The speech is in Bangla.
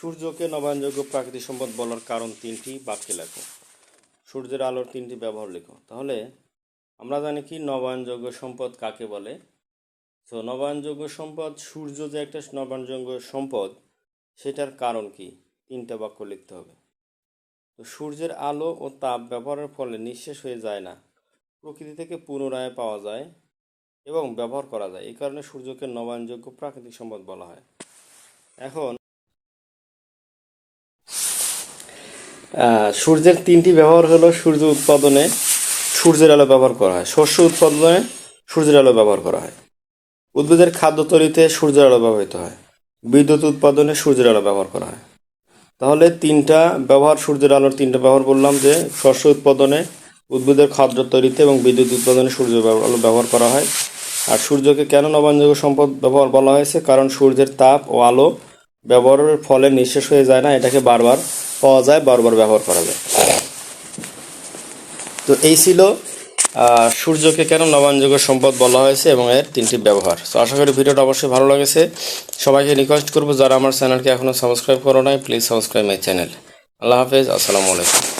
সূর্যকে নবায়নযোগ্য প্রাকৃতিক সম্পদ বলার কারণ তিনটি বাক্যে লেখো। সূর্যের আলোর তিনটি ব্যবহার লেখো। তাহলে আমরা জানি কি নবায়নযোগ্য সম্পদ কাকে বলে? তো নবায়নযোগ্য সম্পদ, সূর্য যে একটা নবায়নযোগ্য সম্পদ, সেটার কারণ কি? তিনটা বাক্য লিখতে হবে। তো সূর্যের আলো ও তাপ ব্যবহারের ফলে নিঃশেষ হয়ে যায় না। প্রকৃতি থেকে পুনরায় পাওয়া যায় এবং ব্যবহার করা যায়। এই কারণে সূর্যকে নবায়নযোগ্য প্রাকৃতিক সম্পদ বলা হয়। এখন সূর্যের তিনটি ব্যবহার হলো সূর্য উৎপাদনে সূর্যের আলো ব্যবহার করা হয়। শস্য উৎপাদনে সূর্যের আলো ব্যবহার করা হয়। উদ্ভিদের খাদ্য তৈরিতে সূর্যের আলো ব্যবহৃত হয়। বিদ্যুৎ উৎপাদনে সূর্যের আলো ব্যবহার করা হয়। তাহলে তিনটা ব্যবহার, সূর্যের আলোর তিনটা ব্যবহার বললাম যে, শস্য উৎপাদনে উদ্ভিদের খাদ্য তৈরিতে এবং বিদ্যুৎ উৎপাদনে ব্যব- আলো ব্যবহার করা হয়। আর সূর্যকে কেন নবায়নযোগ্য সম্পদ ব্যবহার বলা হয়েছে? কারণ সূর্যের তাপ ও আলো ব্যবহারের ফলে নিঃশেষ হয়ে যায় না। এটাকে বারবার পাওয়া যায়, বারবার ব্যবহার করা যায়। তো এই ছিল সূর্যকে কেন নবায়নযোগ্য সম্পদ বলা হয়েছে এবং এর তিনটি ব্যবহার। তো আশা করি ভিডিওটা অবশ্যই ভালো লেগেছে। সবাইকে রিকোয়েস্ট করব, যারা আমার চ্যানেলকে এখনও সাবস্ক্রাইব করো নাই প্লিজ সাবস্ক্রাইব মাই চ্যানেল আল্লাহ হাফেজ, আসসালামু আলাইকুম।